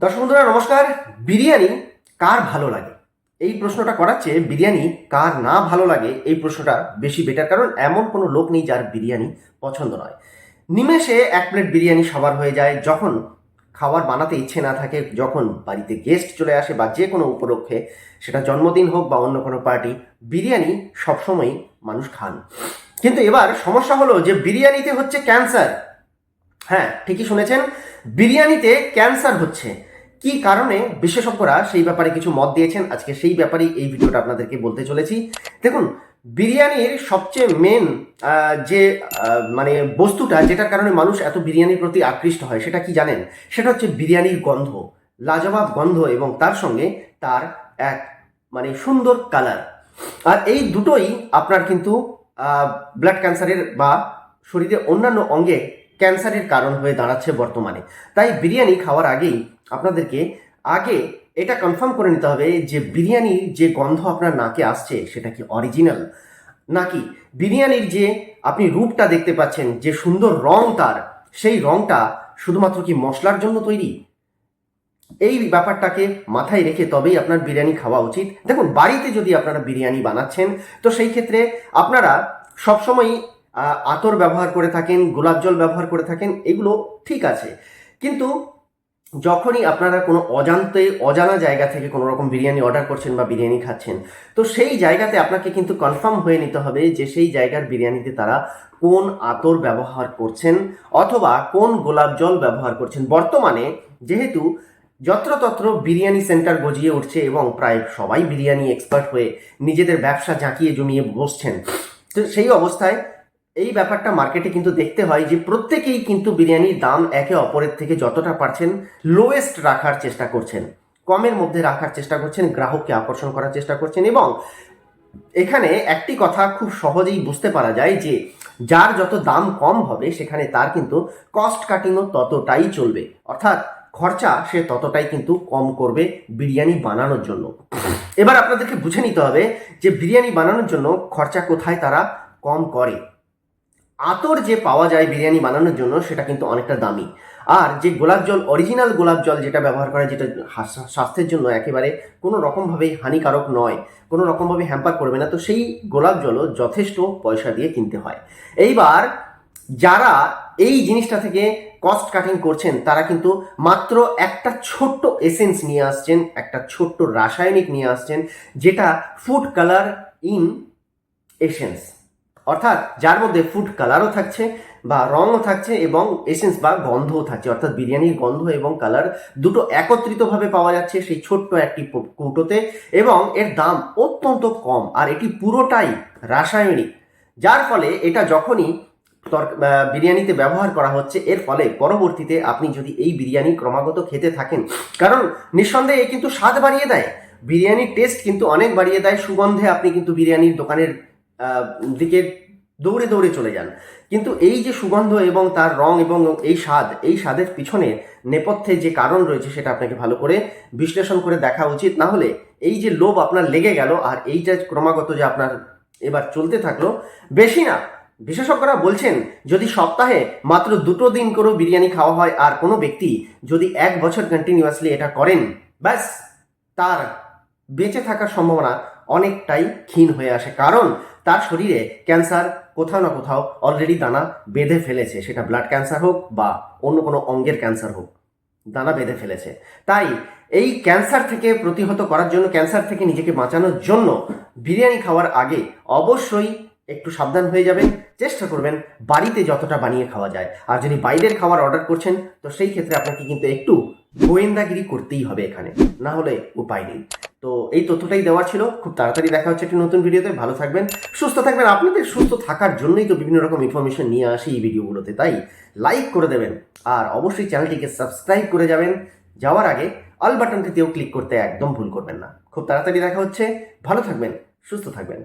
দর্শক বন্ধুরা, নমস্কার। বিরিয়ানি কার ভালো লাগে? এই প্রশ্নটা করার চেয়ে বিরিয়ানি কার না ভালো লাগে, এই প্রশ্নটা বেশি বেটার কারণ এমন কোনো লোক নেই যার বিরিয়ানি পছন্দ নয়। নিমেষে এক প্লেট বিরিয়ানি সবার হয়ে যায়, যখন খাবার বানাতে ইচ্ছে না থাকে, যখন বাড়িতে গেস্ট চলে আসে বা যে কোনো উপলক্ষে, সেটা জন্মদিন হোক বা অন্য কোনো পার্টি বিরিয়ানি সবসময়ই মানুষ খান। কিন্তু এবার সমস্যা হলো যে বিরিয়ানিতে হচ্ছে ক্যান্সার হ্যাঁ ঠিকই শুনেছেন, বিরিয়ানিতে ক্যান্সার হচ্ছে। কি কারণে বিশেষজ্ঞরা সেই ব্যাপারে কিছু মত দিয়েছেন? আজকে সেই ব্যাপারেই এই ভিডিওটা আপনাদেরকে বলতে চলেছি। দেখুন, বিরিয়ানির সবচেয়ে মেন যে মানে বস্তুটা যেটার কারণে মানুষ এত বিরিয়ানির প্রতি আকৃষ্ট হয়, সেটা কি জানেন? সেটা হচ্ছে বিরিয়ানির গন্ধ, লাজবাব গন্ধ এবং তার সঙ্গে তার এক মানে সুন্দর কালার আর এই দুটোই আপনার কিন্তু ব্লাড ক্যান্সারের বা শরীরে অন্যান্য অঙ্গে ক্যান্সারের কারণ হয়ে দাঁড়াচ্ছে বর্তমানে। তাই বিরিয়ানি খাওয়ার আগেই আপনাদেরকে আগে এটা কনফার্ম করে নিতে হবে যে বিরিয়ানির যে গন্ধ আপনার নাকে আসছে সেটা কি অরিজিনাল নাকি বিরিয়ানির যে আপনি রূপটা দেখতে পাচ্ছেন যে সুন্দর রং তার সেই রংটা শুধুমাত্র কি মশলার জন্য তৈরি? এই ব্যাপারটাকে মাথায় রেখে তবেই আপনার বিরিয়ানি খাওয়া উচিত। দেখুন বাড়িতে যদি আপনারা বিরিয়ানি বানাচ্ছেন তো সেই ক্ষেত্রে আপনারা সবসময় আহ, আতর ব্যবহার করে থাকেন, গোলাপ জল ব্যবহার করে থাকেন, এগুলো ঠিক আছে। কিন্তু যখনই আপনারা কোনো অজান্তে, অজানা জায়গা থেকে কোনো রকম বিরিয়ানি অর্ডার করছেন বা বিরিয়ানি খাচ্ছেন, তো সেই জায়গাতে আপনাকে কিন্তু কনফার্ম হয়ে নিতে হবে যে সেই জায়গার বিরিয়ানিতে তারা কোন আতর ব্যবহার করছেন অথবা কোন গোলাপ জল ব্যবহার করছেন। বর্তমানে যেহেতু যত্রতত্র বিরিয়ানি সেন্টার গজিয়ে উঠছে এবং প্রায় সবাই বিরিয়ানি এক্সপার্ট হয়ে নিজেদের ব্যবসা জাঁকিয়ে জমিয়ে বসছেন, তো সেই অবস্থায় এই ব্যাপারটা মার্কেটে কিন্তু দেখতে হয় যে প্রত্যেকেই কিন্তু বিরিয়ানির দাম একে অপরের থেকে যতটা পারছেন লোয়েস্ট রাখার চেষ্টা করছেন। কমের মধ্যে রাখার চেষ্টা করছেন, গ্রাহককে আকর্ষণ করার চেষ্টা করছেন এবং এখানে একটি কথা খুব সহজেই বুঝতে পারা যায় যে যার যত দাম কম হবে সেখানে তার কিন্তু কস্ট কাটিংও ততটাই চলবে। অর্থাৎ খরচা সে ততটাই কিন্তু কম করবে বিরিয়ানি বানানোর জন্য। এবার আপনাদেরকে বুঝে নিতে হবে যে বিরিয়ানি বানানোর জন্য খরচা কোথায় তারা কম করে। আতর যে পাওয়া যায় বিরিয়ানি বানানোর জন্য, সেটা কিন্তু অনেকটা দামি। আর যে গোলাপ জল অরিজিনাল গোলাপ জল যেটা ব্যবহার করে যেটা স্বাস্থ্যের জন্য একেবারে কোনো রকমভাবেই হানিকারক নয়, কোনো রকমভাবে হ্যাম্পার করবে না, তো সেই গোলাপ জলও যথেষ্ট পয়সা দিয়ে কিনতে হয়। এইবার যারা এই জিনিসটা থেকে কস্ট কাটিং করছেন, তারা কিন্তু মাত্র একটা ছোট্ট এসেন্স নিয়ে আসছেন, একটা ছোট্ট রাসায়নিক নিয়ে আসছেন, যেটা ফুড কালার ইন এসেন্স অর্থাৎ যার মধ্যে ফুড কালারও থাকছে বা রঙও থাকছে এবং এসেন্স বা গন্ধও থাকছে, অর্থাৎ বিরিয়ানির গন্ধ এবং কালার দুটো একত্রিতভাবে পাওয়া যাচ্ছে সেই ছোট্ট একটি কৌটোতে এবং এর দাম অত্যন্ত কম আর এটি পুরোটাই রাসায়নিক। যার ফলে এটা যখনই বিরিয়ানিতে ব্যবহার করা হচ্ছে, এর ফলে পরবর্তীতে আপনি যদি এই বিরিয়ানি ক্রমাগত খেতে থাকেন, কারণ নিঃসন্দেহে কিন্তু স্বাদ বাড়িয়ে দেয়। বিরিয়ানির টেস্ট কিন্তু অনেক বাড়িয়ে দেয়, সুগন্ধে আপনি কিন্তু বিরিয়ানির দোকানের দিকে দৌড়ে দৌড়ে চলে যান। কিন্তু এই যে সুগন্ধ এবং তার রং এবং এই স্বাদ, এই স্বাদের পিছনে নেপথ্যে যে কারণ রয়েছে সেটা আপনাকে ভালো করে বিশ্লেষণ করে দেখা উচিত। না হলে এই যে লোভ আপনার লেগে গেল আর এইটা ক্রমাগত যে আপনার এবার চলতে থাকল, বেশি না। বিশেষজ্ঞরা বলছেন, যদি সপ্তাহে মাত্র দুটো দিন করেও বিরিয়ানি খাওয়া হয় আর কোনো ব্যক্তি যদি এক বছর কন্টিনিউয়াসলি এটা করেন, ব্যাস, তার বেঁচে থাকার সম্ভাবনা অনেকটাই ক্ষীণ হয়ে আসে। কারণ তার শরীরে ক্যান্সার কোথাও না কোথাও অলরেডি দানা বেঁধে ফেলেছে। সেটা ব্লাড ক্যান্সার হোক বা অন্য কোনো অঙ্গের ক্যান্সার হোক, দানা বেঁধে ফেলেছে। তাই এই ক্যান্সার থেকে প্রতিহত করার জন্য ক্যান্সার থেকে নিজেকে বাঁচানোর জন্য বিরিয়ানি খাওয়ার আগে অবশ্যই একটু সাবধান হয়ে যাবেন। চেষ্টা করবেন বাড়িতে যতটা বানিয়ে খাওয়া যায়। আর যদি বাইরের খাবার অর্ডার করছেন, তো সেই ক্ষেত্রে আপনাকে কিন্তু একটু গোয়েন্দাগিরি করতেই হবে এখানে। না হলে উপায় নেই। তো এই তথ্যটাই দেওয়া ছিল। খুব তাড়াতাড়ি দেখা হচ্ছে একটি নতুন ভিডিওতে ভালো থাকবেন, সুস্থ থাকবেন। আপনাদের সুস্থ থাকার জন্যই তো বিভিন্ন রকম ইনফরমেশন নিয়ে আসি এই ভিডিওগুলোতে তাই লাইক করে দেবেন। আর অবশ্যই চ্যানেলটিকে সাবস্ক্রাইব করে যাবেন। যাওয়ার আগে অল বাটনটিতেও ক্লিক করতে একদম ভুল করবেন না। খুব তাড়াতাড়ি দেখা হচ্ছে। ভালো থাকবেন, সুস্থ থাকবেন।